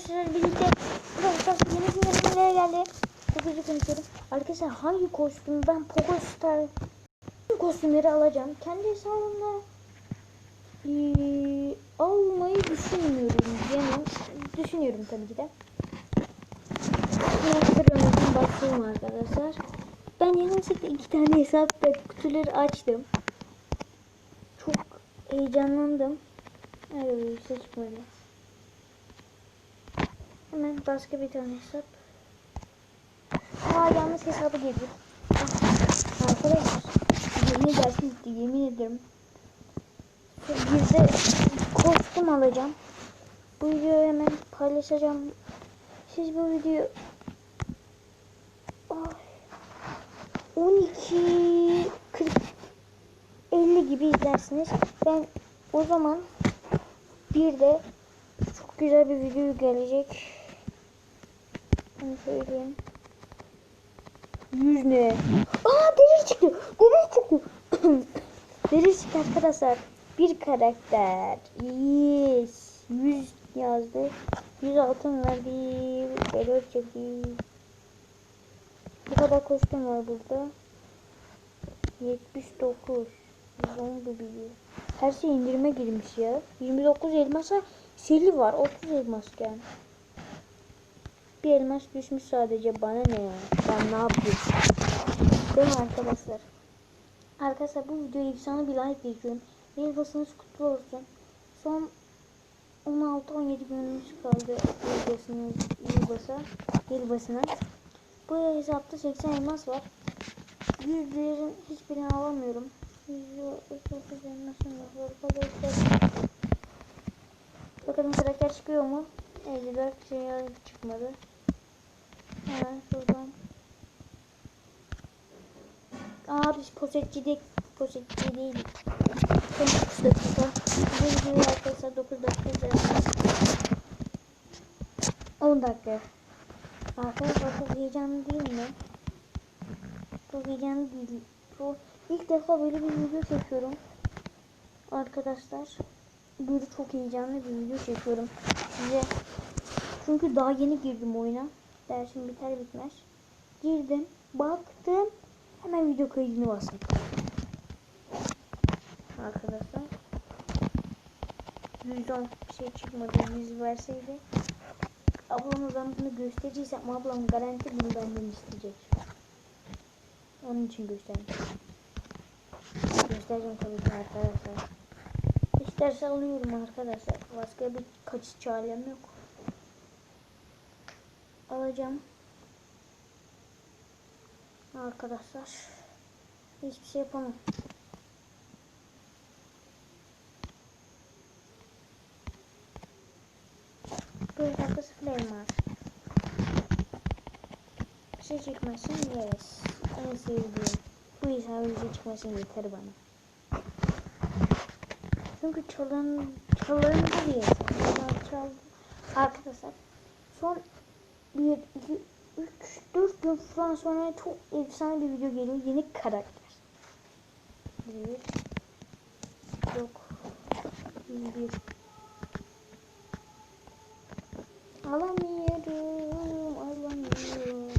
sizlerle birlikte arkadaşlar yeni bir nereye geldi? Çok hızlı konuşuyorum. Arkadaşlar hangi kostüm ben Pogo Star kostümleri alacağım. Kendi hesabımda eee, almayı düşünmüyorum. Yani düşünüyorum tabii ki de. Transferimizin başlayalım arkadaşlar. Ben yanlışlıkla iki tane hesapta kutuları açtım. Çok heyecanlandım. Evet, çıkmadı. Hemen başka bir tane hesap. Aa yanlış hesabı girdi. Ah, Arkadaşlar yemin gitti yemin ederim. Şu Bir de kostüm alacağım. Bu videoyu hemen paylaşacağım. Siz bu videoyu Ay, 12 40 50 gibi izlersiniz. Ben o zaman bir de çok güzel bir video gelecek. Onu söyleyeyim. Yüz ne? Aa deri çıktı. Deri çıktı. deri çıktı arkadaşlar. Bir karakter. Yes. Yüz yazdı. Yüz altın verdi. Deri çıktı. Bu kadar kostüm var burada. 79. Zombi biliyor. Her şey indirime girmiş ya. 29 elmasa seli var. 30 elmas yani. Bir elmas düşmüş sadece bana ne ya? Ben ne yapayım? Değil mi arkadaşlar? Arkadaşlar bu videoya efsane bir like bekliyorum. El basınız kutlu olsun. Son 16-17 günümüz kaldı yılbasına, yılbasa, yılbasına. Bu hesapta 80 elmas var. Yüzlerin hiçbirini alamıyorum. Arkadaşlar. Bakalım karakter çıkıyor mu? 54 şey çıkmadı. Hemen şuradan. Aa biz posetçi değil. Posetçi değiliz. Son 9 dakika. Bir video arkadaşlar 9 dakika izlersiniz. 10 dakika. Arkadaşlar çok heyecanlı değil mi? Çok heyecanlı değil. Bu ilk defa böyle bir video çekiyorum. Arkadaşlar. Böyle çok heyecanlı bir video çekiyorum. Size çünkü daha yeni girdim oyuna. Dersim biter bitmez. Girdim, baktım. Hemen video kaydını bastım. Arkadaşlar. 110 bir şey çıkmadı. 100 verseydi. Ablama ben bunu göstereceksem ablam garanti bunu benden isteyecek. Onun için gösterdim. Göstereceğim tabii ki arkadaşlar. İsterse alıyorum arkadaşlar. Başka bir kaçış çarem yok. Alacağım. Arkadaşlar. Hiçbir şey yapamam. Bir dakika flame var. Bir şey çıkmasın yes. En sevdiğim. Bu hesabı bir şey çıkmasın yeter bana. Çünkü çalın çalın diye. Arkadaşlar son 1 2 3 4 gün falan sonra çok efsane bir video geliyor. Yeni karakter. Bir yok bir alamıyorum alamıyorum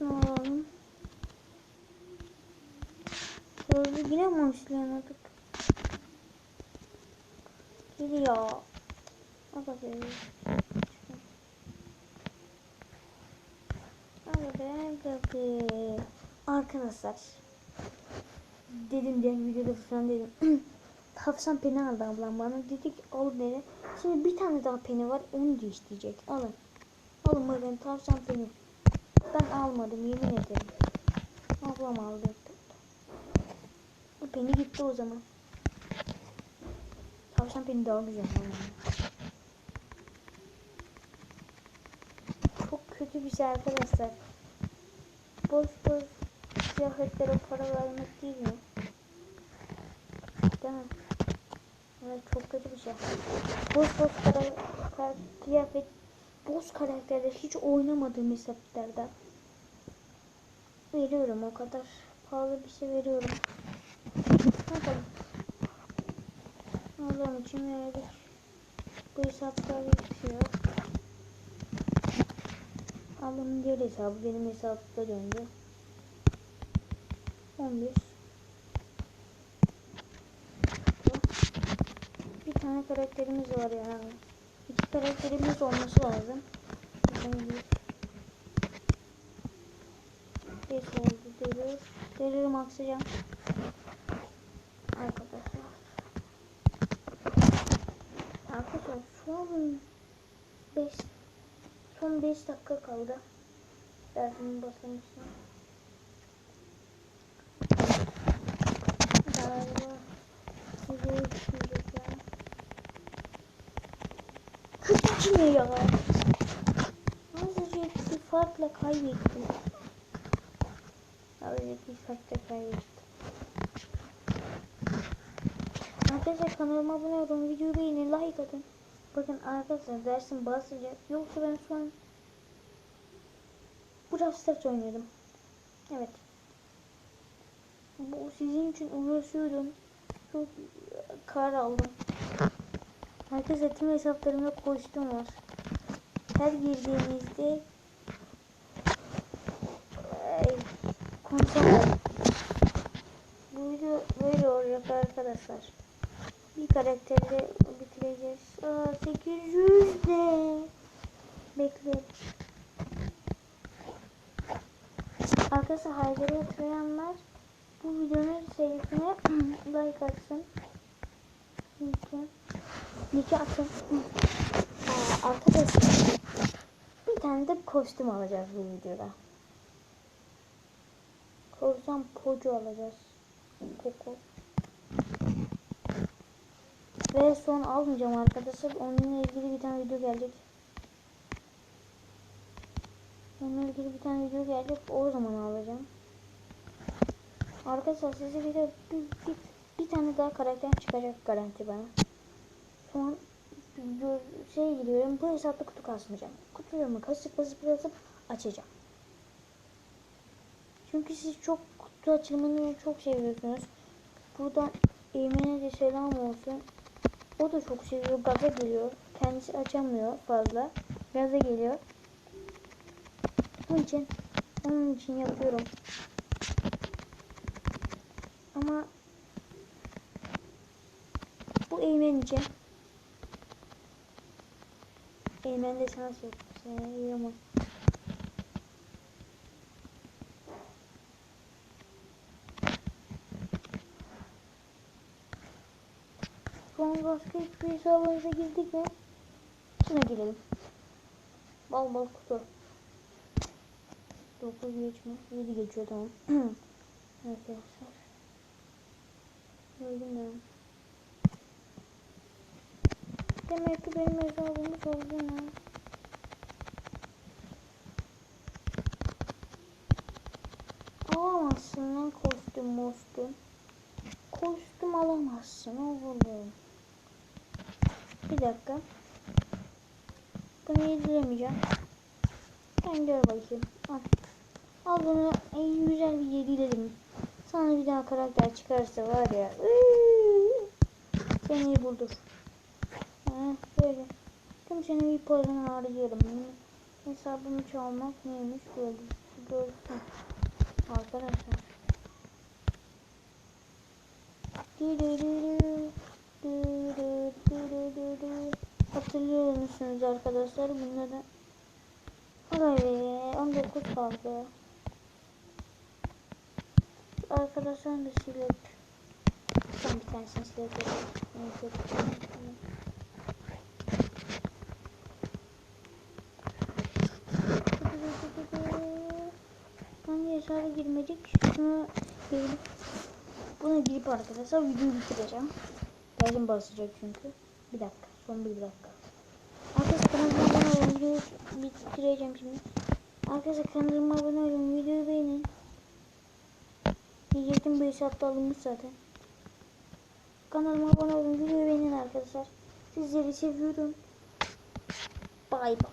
alalım. Sözü yine mi başlayamadık? Geliyor. Aga be. Aga be, aga be. Arkadaşlar. Dedim diğer videoda falan dedim. Tavşan peni aldı ablam bana. Dedi ki al beni. Şimdi bir tane daha peni var. Onu da isteyecek. Alın. Alın bakın tavşan peni. Ben almadım yemin ederim. Ablam aldı. Bu peni gitti o zaman. Tavşan peni daha güzel. Bir şey arkadaşlar. Boş boş kıyafetlere para vermek değil mi? Değil mi? Evet çok kötü bir şey. Boş boş para, kar, kıyafet boş karakterler hiç oynamadığım hesaplarda veriyorum o kadar pahalı bir şey veriyorum. Ne yapalım? Allah'ım için verdik. Bu hesaplarda hiçbir şey. Ablamın diğer hesabı benim hesapta döndü. 11 Bir tane karakterimiz var yani. İki karakterimiz olması lazım. Geç oldu derir. Deriri maksayacağım. Arkadaşlar. Arkadaşlar son 5 son 5 dakika kaldı. Dersimi basılmıştım. Galiba ya. Kötü ne ya? Azıcık bir farkla kaybettim. Azıcık bir farkla kaybettim. Arkadaşlar kanalıma abone olun, videoyu beğenin, like atın. Bakın arkadaşlar dersim basacak. Yoksa ben şu an Brawl Stars oynadım. Evet. Bu sizin için uğraşıyordum. Çok kar aldım. Arkadaşlar tüm hesaplarımda kostüm var. Her girdiğinizde Ay, konuşamadım. Bu video böyle olacak arkadaşlar. Bir karakterle bitireceğiz. Aa 800 de. Bekle. Arkadaşlar Haydar'ı hatırlayanlar bu videonun serisine like atsın. Linki. Linki atın. Arkadaşlar bir tane de kostüm alacağız bu videoda. Korsan pocu alacağız. Poco. Ve son almayacağım arkadaşlar. Onunla ilgili bir tane video gelecek. Onunla ilgili bir tane video gelecek. O zaman alacağım. Arkadaşlar size bir de bir, bir, bir tane daha karakter çıkacak garanti bana. Şu an şey gidiyorum. Bu hesapta kutu kasmayacağım. Kutularımı kasıp basıp basıp açacağım. Çünkü siz çok kutu açılımını çok seviyorsunuz. Buradan Eymen'e de selam olsun. O da çok seviyor. Gaza geliyor. Kendisi açamıyor fazla. Gaza geliyor. Bunun için onun için yapıyorum. Ama bu Eymen için Eymen de şans yok. Seni yiyemem. Son başka hiçbir hesabımıza girdik mi? Şuna girelim. Bal bal kutu. 9 geçme. 7 geçiyor tamam. Arkadaşlar. Öldüm ya. Demek ki benim hesabımı sordu ya. Alamazsın lan kostüm mostüm. Kostüm alamazsın oğlum. Bir dakika. Bunu yediremeyeceğim. Ben gör bakayım. Al. Al bunu en güzel bir yedirelim. Sana bir daha karakter çıkarsa var ya. ıı, Seni buldur. Ha, böyle. Tüm senin bir paranı harcıyorum. Hesabımı çalmak neymiş böyle. Görsün. Arkadaşlar. Hatırlıyor musunuz arkadaşlar bunları? Olay be 19 kaldı. Arkadaşlar da silip ben bir tanesini silip. Hangi hesaba girmedik? Şunu girelim. Buna girip arkadaşlar videoyu bitireceğim. Derdim basacak çünkü. Bir dakika. Son bir dakika. Arkadaşlar kanalıma abone olun. Videoyu bitireceğim şimdi. Arkadaşlar kanalıma abone olun. Videoyu beğenin. Diyecektim bu hesapta alınmış zaten. Kanalıma abone olun. Videoyu beğenin arkadaşlar. Sizleri seviyorum. Bye bye.